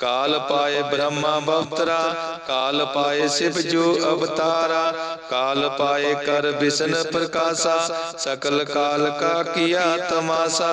ਕਾਲ ਪਾਏ ਬ੍ਰਹਮਾ ਬਵਤਰਾ, ਕਾਲ ਪਾਏ ਸਿਵ ਜੋ ਅਵਤਾਰਾ, ਕਾਲ ਪਾਏ ਕਰ ਬਿਸ਼ਨ ਪ੍ਰਕਾਸ਼ਾ, ਸਕਲ ਕਾਲ ਕਾ ਕੀਆ ਤਮਾਸਾ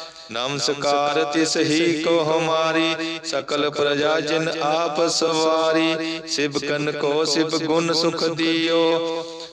ਨਮਸਕਾਰ ਤਿਸ ਹੀ ਕੋ ਹਮਾਰੀ, ਸਕਲ ਪ੍ਰਜਾ ਜਿਨ ਆਪ ਸਵਾਰੀ ਸਿਵ ਸਿਵਕਨ ਕੋ ਸਿਵ ਗੁਣ ਸੁਖ ਦਿਓ।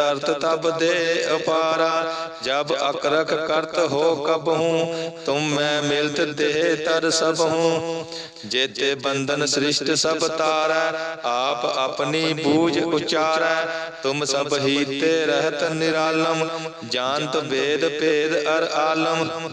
ਤਰਤ ਤਬ ਦੇ ਅਪਾਰਾ ਜਬ ਅਕਰਖ ਕਰਤ ਹੋ ਕਬਹੂ, ਤੁਮ ਮੈਂ ਮਿਲਤ ਦੇ ਤਰ ਸਭ ਹੂੰ ਜੇਤੇ ਬੰਧਨ ਸ੍ਰਿਸ਼ਟ ਸਭ ਤਾਰੈ, ਆਪ ਆਪਣੀ ਬੂਝ ਉਚਾਰੈ, ਤੁਮ ਸਭ ਹੀ ਤੇ ਰਹਿਤ ਨਿਰਾਲਮ, ਜਾਣਤ ਵੇਦ ਭੇਦ ਅਰ ਆਲਮ।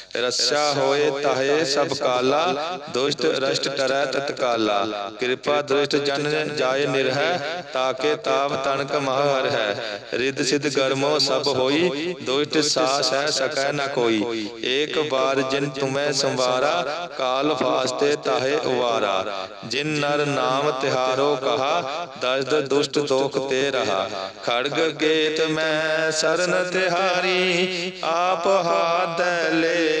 ਰੱਸਾ ਹੋਏ ਤਾਹੇ ਸਭ ਕਾਲਾ, ਦੁਸ਼ਟ ਰਸ਼ਟ ਟਰੈ ਤਤਕਾਲਾ ਕਿਰਪਾ ਦ੍ਰਿਸ਼ਟ ਜਨ ਜਾਏ ਨਿਰਹਿ ਤਾਕੇ ਤਾਪ ਤਨਕ ਮਹਰ ਹੈ। ਰਿੱਧ ਸਿਧ ਗਰਮੋ ਸਭ ਹੋਈ, ਦੁਸ਼ਟ ਸਾਸ ਹੈ ਸਕੈ ਨ ਕੋਈ। ਏਕ ਬਾਰ ਜਿਨ ਤੁਮੈ ਸੰਵਾਰਾ, ਕਾਲ ਫਾਸਤੇ ਤਾਹੇ ਉਵਾਰਾ। ਜਿਨ ਨਰ ਨਾਮ ਤਿਹਾਰੋ ਕਹਾ, ਦਸਦ ਦੁਸ਼ਟ ਦੋਖ ਤੇ ਰਹਾ। ਖੜਗ ਗੇਤ ਮੈਂ ਸਰਨ ਤਿਹਾਰੀ, ਆਪ ਹਾਥ ਲੈ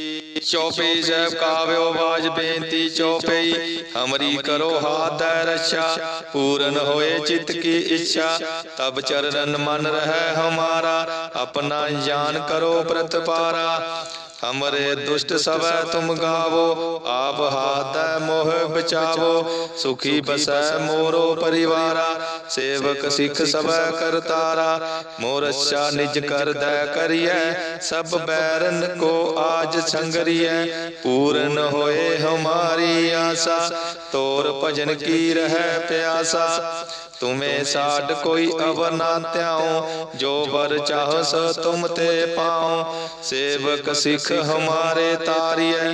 ਚੌਪਈ ਸਾਹਿਬ ਕਾਵਿਓ ਬਾਜ ਬੇਨਤੀ ਚੌਪਈ ਹਮਰੀ ਕਰੋ ਹਾਥ ਦੈ ਰੱਛਾ, ਪੂਰਨ ਹੋਏ ਚਿਤ ਕੀ ਇੱਛਾ। ਤਬ ਚਰਨ ਮਨ ਰਹਿ ਹਮਾਰਾ, ਆਪਣਾ ਜਾਨ ਕਰੋ ਪ੍ਰਤਪਾਰਾ ਹਮਰੇ ਦੁਸ਼ਟ ਸਵੈ ਤੁਮ ਗਾਵੋ, ਆਪ ਹਾਥੈ ਮੋਹ ਬਚਾਵੋ। ਸੁਖੀ ਬਸੈ ਮੋਰੋ ਪਰਿਵਾਰਾ। ਸੇਵਕ ਸਿੱਖ ਸਵੈ ਕਰਤਾਰਾ ਮੋਰ ਅੱਛਾ ਨਿਜ ਕਰਦੈ ਕਰੀਐ ਸਭ ਬੈਰਨ ਕੋ ਆਜ ਸੰਗਰੀਐ। ਪੂਰਨ ਹੋਏ ਹਮਾਰੀ ਆਸਾ ਤੋਰ ਭਜਨ ਕੀ ਰਹਿ ਪਿਆਸਾ। ਤੁਮੇ ਸਾਡ ਕੋਈ ਅਵਰ ਨਾ ਧਿਆਉ ਜੋ ਵਰ ਚਾਹੋ ਸੋ ਤੁਮ ਤੇ ਪਾਉ। ਸੇਵਕ ਸਿੱਖ ਹਮਾਰੇ ਤਾਰੀਐ।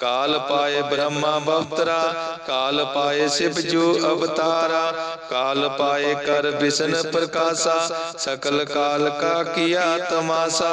ਕਾਲ ਪਾਏ ਬ੍ਰਹਮਾ ਬਵਤਰਾ, ਕਾਲ ਪਾਏ ਸਿਵ ਜੂ ਅਵਤਾਰਾ, ਕਾਲ ਪਾਏ ਕਰ ਬਿਸ਼ਨ ਪ੍ਰਕਾਸ਼ਾ, ਸਕਲ ਕਾਲ ਕਾ ਕੀਆ ਤਮਾਸਾ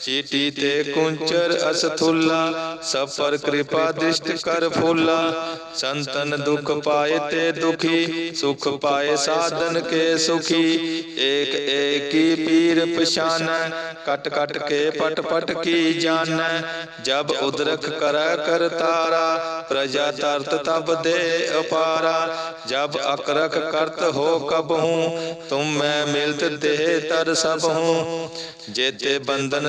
ਪਛਾਨਤ ਚੀਟੀ ਤੇ ਕੁੰਚਰ ਅਸਥੁੱਲਾ ਸਭ ਪਰ ਕਿਰਪਾ ਦ੍ਰਿਸ਼ਟ ਕਰ ਫੁੱਲਾ ਸੰਤਨ ਦੁਖ ਪਾਏ ਤੇ ਦੁਖੀ ਸੁਖ ਪਾਏ ਸਾਧਨ ਕੇ ਸੁਖੀ ਏਕ ਏਕੀ ਪੀਰ ਪਛਾਨੈ ਕਟ ਕਟ ਕੇ ਪਟ ਪਟ ਕੀ ਜਾਣੈ ਜਬ ਉਦਰਖ ਕਰੈ ਕਰਤਾਰਾ ਪ੍ਰਜਾ ਤਰਤ ਤਬ ਦੇ ਅਪਾਰਾ ਜਬ ਅਕਰਖ ਕਰਤ ਹੋ ਕਬ ਹੂੰ ਤੁਮ ਮੈਂ ਮਿਲਤ ਦੇਹ ਤਰ ਸਭ ਹੂੰ ਜੇਤੇ ਬੰਧਨ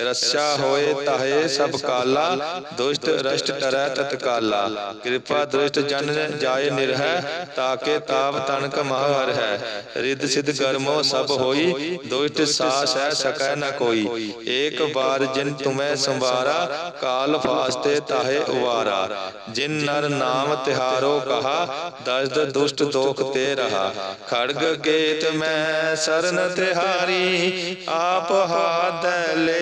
ਆਹੈ ਹੋਏ ਤਾਹੇ ਸਭ ਕਾਲਾ, ਦੁਸ਼ਟ ਰਸ਼ਟ ਟਰੈ ਤਤਕਾਲਾ। ਕਿਰਪਾ ਦ੍ਰਿਸ਼ਟ ਜਨ ਜਾਏ ਨਿਰਹਿ, ਤਾਕੇ ਤਾਪ ਤਨਕ ਮਹਰ ਹੈ। ਰਿੱਧ ਸਿਧ ਗਰਮੋ ਸਭ ਹੋਈ, ਦੁਸ਼ਟ ਸਾਸ ਹੈ ਸਕੈ ਨ ਕੋਈ। ਏਕ ਬਾਰ ਜਿਨ ਤੁਮੈ ਸੰਵਾਰਾ, ਕਾਲ ਫਾਸਤੇ ਤਾਹੇ ਉਵਾਰਾ। ਜਿਨ ਨਰ ਨਾਮ ਤਿਹਾਰੋ ਕਹਾ, ਦਸਦ ਦੁਸ਼ਟ ਦੋਖ ਤੇ ਰਹਾ। ਖੜਗ ਗੇਤ ਮੈਂ ਸਰਨ ਤਿਹਾਰੀ, ਆਪ ਹਾਦੈ ਲੈ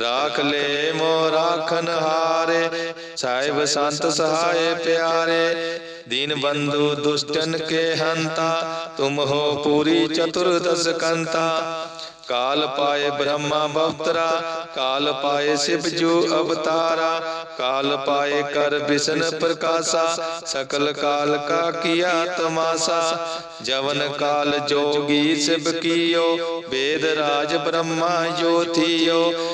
ਰਾਖ ਲੈ ਮੋ ਰਾਖਨ ਹਾਰੇ ਸਾਹਿਬ ਸੰਤ ਸਹਾਏ ਪਿਆਰੇ ਦੀਨ ਬੰਧੂ ਦੁਸ਼ਟਨ ਕੇ ਹੰਤਾ ਤੁਮ ਹੋ ਪੂਰੀ ਚਤੁਰਦਸ ਕੰਤਾ ਕਾਲ ਪਾਏ ਬ੍ਰਹਮਾ ਬਵਤਰਾ ਕਾਲ ਪਾਏ ਸਿਵ ਜੋ ਅਵਤਾਰਾ ਕਾਲ ਪਾਏ ਕਰ ਬਿਸ਼ਨ ਪ੍ਰਕਾਸ਼ਾ ਸਕਲ ਕਾਲ ਕਾ ਕੀਆ ਤਮਾਸਾ ਜਵਨ ਕਾਲ ਜੋਗੀ ਸਿਵ ਕੀਓ ਵੇਦ ਰਾਜ ਬ੍ਰਹਮਾ ਜੋਤੀਓ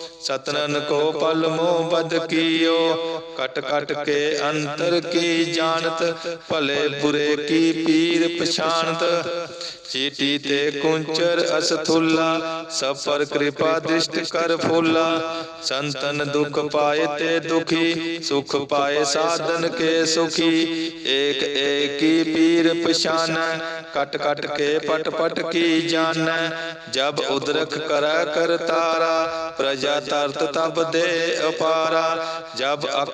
ਸਤਨਨ ਕੋ ਪਲ ਮੋਹ ਬਦ ਕੀਓ। ਕਟ ਕਟ ਕੇ ਅੰਤਰ ਕੀ ਜਾਣਤ, ਭਲੇ ਬੁਰੇ ਕੀ ਪੀਰ ਪਛਾਨਤ ਚੀਟੀ ਤੇ ਕੁੰਚਰ ਅਸਥੁੱਲਾ, ਸਭ ਪਰ ਕਿਰਪਾ ਦ੍ਰਿਸ਼ਟ ਕਰ ਫੁੱਲਾ। ਸੰਤਨ ਦੁਖ ਪਾਏ ਤੇ ਦੁਖੀ, ਸੁਖ ਪਾਏ ਸਾਧਨ ਕੇ ਸੁਖੀ। ਏਕ ਏਕੀ ਪੀਰ ਪਛਾਨੈ, ਕਟ ਕਟ ਕੇ ਪਟ ਪਟ ਕੀ ਜਾਣੈ। ਜਬ ਉਦਰਖ ਕਰੈ ਕਰਤਾਰਾ ਪ੍ਰਜਾ ਤਰਤ ਤਬ ਦੇ ਅਪਾਰਾ। ਜਬ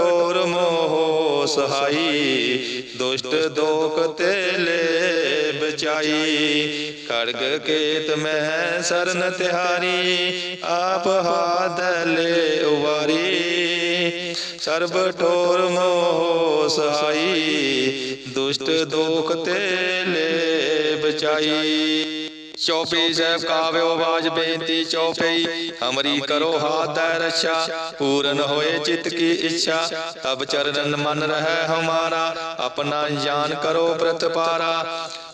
ਠੋਰ ਮੋਹ ਸਹਾਈ, ਦੁਸ਼ਟ ਦੋਖ ਤੇ ਲੈ ਬਚਾਈ ਖੜਗ ਕੇਤ ਮੈਂ ਸਰਨ ਤਿਹਾਰੀ, ਆਪ ਹਾਥ ਲੈ ਉਵਾਰੀ। ਸਰਬ ਠੋਰ ਮੋਹ ਸਹਾਈ, ਦੁਸ਼ਟ ਦੋਖ ਤੇ ਲੈ ਬਚਾਈ ਚੌਪਈ ਸਾਹਿਬ ਕਾਵਿਓ ਬਾਜ ਬੇਨਤੀ ਚੌਪਈ ਹਮਰੀ ਕਰੋ ਹਾਥ ਦੈ ਰੱਛਾ ਪੂਰਨ ਹੋਏ ਚਿਤ ਕੀ ਇੱਛਾ ਤਬ ਚਰਨ ਮਨ ਰਹਿ ਹਮਾਰਾ ਆਪਣਾ ਜਾਨ ਕਰੋ ਪ੍ਰਤਪਾਰਾ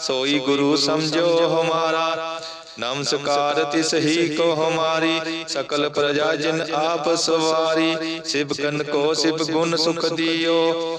ਸੋਈ ਗੁਰੂ ਸਮਝੋ ਹਮਾਰਾ। ਨਮਸਕਾਰ ਤਿਸ ਹੀ ਕੋ ਹਮਾਰੀ, ਸਕਲ ਪ੍ਰਜਾ ਜਿਨ ਆਪ ਸਵਾਰੀ। ਸ਼ਿਵ ਸਿਵਕਨ ਕੋ ਸਿਵ ਗੁਣ ਸੁਖ ਦਿਓ।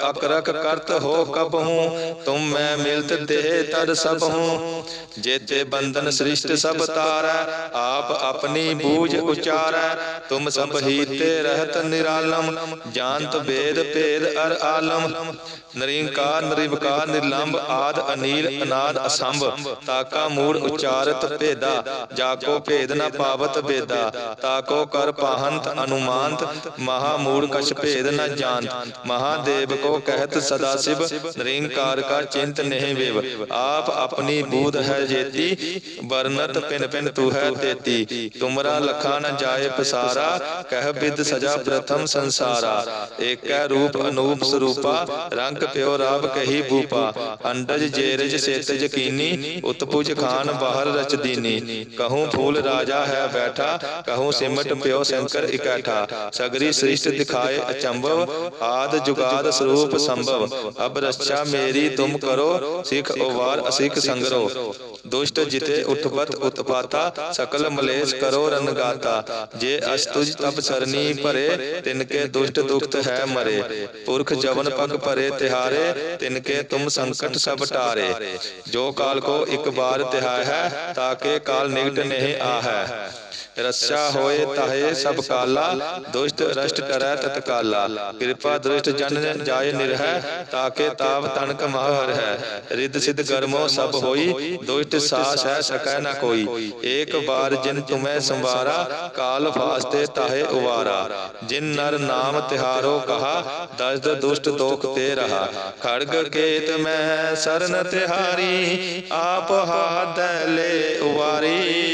ਅਕਰਕ ਕਰਤ ਹੋ ਕਬਹੂ ਤੁਮ ਮੈਂ ਮਿਲਤ ਦੇ ਤਦ ਸਭ ਹੂੰ ਜੇਤੇ ਬੰਧਨ ਸ੍ਰਿਸ਼ਟ ਸਭ ਤਾਰੈ, ਆਪ ਆਪਣੀ ਬੂਝ ਉਚਾਰੈ। ਤੁਮ ਸਭ ਹੀ ਤੇ ਰਹਿਤ ਨਿਰਾਲਮ, ਜਾਣਤ ਵੇਦ ਭੇਦ ਅਰ ਆਲਮ। ਨਰਿੰਕਾਰ, ਨਿਰਵਕਾਰ ਨਿਰਲੰਭ ਆਦ ਅਨੀਲ, ਅਨਾਦ ਅਸੰਭ। ਤਾਕਾ ਮੂੜ ਉਚਾਰਤ ਭੇਦਾ, ਜਾਕੋ ਭੇਦ ਨ ਪਾਵਤ ਵੇਦਾ ਤਾਕੋ ਕਰ ਪਾਹੰਤ ਅਨੁਮਾਨਤ, ਮਹਾ ਮੂੜ ਕਛ ਭੇਦ ਨ ਜਾਣਤ। ਮਹਾਦੇਵ ਕੋ ਕਹਿਤ ਸਦਾ ਸਿਵ ਨਿਰੰਕਾਰ ਕਾ ਚਿੰਤ ਨਹੀਂ ਵੇਵ ਆਪ ਆਪਣੀ ਬੂਧ ਹੈ ਜੇਤੀ ਵਰਨਤ ਪਿਨ ਪਿਨ ਤੂ ਹੈ ਤੇਤੀ ਤੁਮਰਾ ਲਖਾ ਨ ਜਾਏ ਪਸਾਰਾ ਕਹਿ ਬਿਦ ਸਜਾ ਪ੍ਰਥਮ ਸੰਸਾਰਾ ਏਕੈ ਰੂਪ ਅਨੂਪ ਸਰੂਪਾ ਰੰਗ ਪਿਓ ਰਾਵ ਕਹੀ ਭੂਪਾ ਅੰਡਜ ਜੇਰਜ ਸੇਤ ਯਕੀਨੀ ਉਤਪੁਜ ਖਾਨ ਬਾਹਰ ਰਚ ਦੀਨੀ ਕਹੂੰ ਫੂਲ ਰਾਜਾ ਹੈ ਬੈਠਾ ਕਹੂੰ ਸਿਮਟ ਪਿਓ ਸ਼ੰਕਰ ਇਕੱਠਾ ਸਗਰੀ ਸ੍ਰਿਸ਼ਟ ਦਿਖਾਏ ਅਚੰਭਵ ਆਦ ਜੁਗਾਦ ਸਰੂਪ ਸੰਭਵ। ਅਬ ਰੱਛਾ ਮੇਰੀ ਤੁਮ ਕਰੋ, ਸਿੱਖ ਉਵਾਰ, ਅਸਿੱਖ ਸੰਗਰੋ। ਦੁਸ਼ਟ ਜਿਤੇ ਉਠਪਤ ਉਤਪਾਤਾ, ਸਕਲ ਮਲੇਸ਼ ਕਰੋ ਰਨਗਾਤਾ ਜੇ ਅਸਤੁਜ ਤਬ ਸਰਨੀ ਭਰੇ, ਤਿਨਕੇ ਦੁਸ਼ਟ ਦੁਖਤ ਹੈ ਮਰੇ। ਪੁਰਖ ਜਵਨ ਪਗ ਭਰੇ ਤਿਹਾਰੇ, ਤਿਨਕੇ ਤੁਮ ਸੰਕਟ ਸਭ ਟਾਰੇ। ਜੋ ਕਾਲ ਕੋ ਇੱਕ ਬਾਰ ਤਿਹਾਇ ਹੈ ਤਾਕੇ ਕਾਲ ਨਿਕਟ ਨਹੀਂ ਆਹੈ। ਰੱਛਾ ਹੋਏ ਤਾਹੇ ਸਭ ਕਾਲਾ, ਦੁਸ਼ਟ ਰਸ਼ਟ ਕਰੈ ਤਤਕਾਲਾ ਕਿਰਪਾ ਦ੍ਰਿਸ਼ਟ ਜਨ ਜਾਏ ਨਿਰਹਿ, ਤਾਕੇ ਤਾਪ ਤਨਕ ਮਹਰ ਹੈ। ਰਿੱਧ ਸਿਧ ਗਰਮੋ ਸਭ ਹੋਈ, ਦੁਸ਼ਟ ਸਾਸ ਹੈ ਸਕੈ ਨਾ ਕੋਈ। ਏਕ ਬਾਰ ਜਿਨ ਤੁਮੈ ਸੰਵਾਰਾ, ਕਾਲ ਫਾਸਤੇ ਤਾਹੇ ਉਵਾਰਾ। ਜਿਨ ਨਰ ਨਾਮ ਤਿਹਾਰੋ ਕਹਾ, ਦਸਦ ਦੁਸ਼ਟ ਦੋਖ ਤੇ ਰਹਾ। ਖੜਗ ਕੇਤ ਮੈਂ ਸਰਨ ਤਿਹਾਰੀ, ਆਪ ਹਾਥ ਲੈ ਉਵਾਰੀ।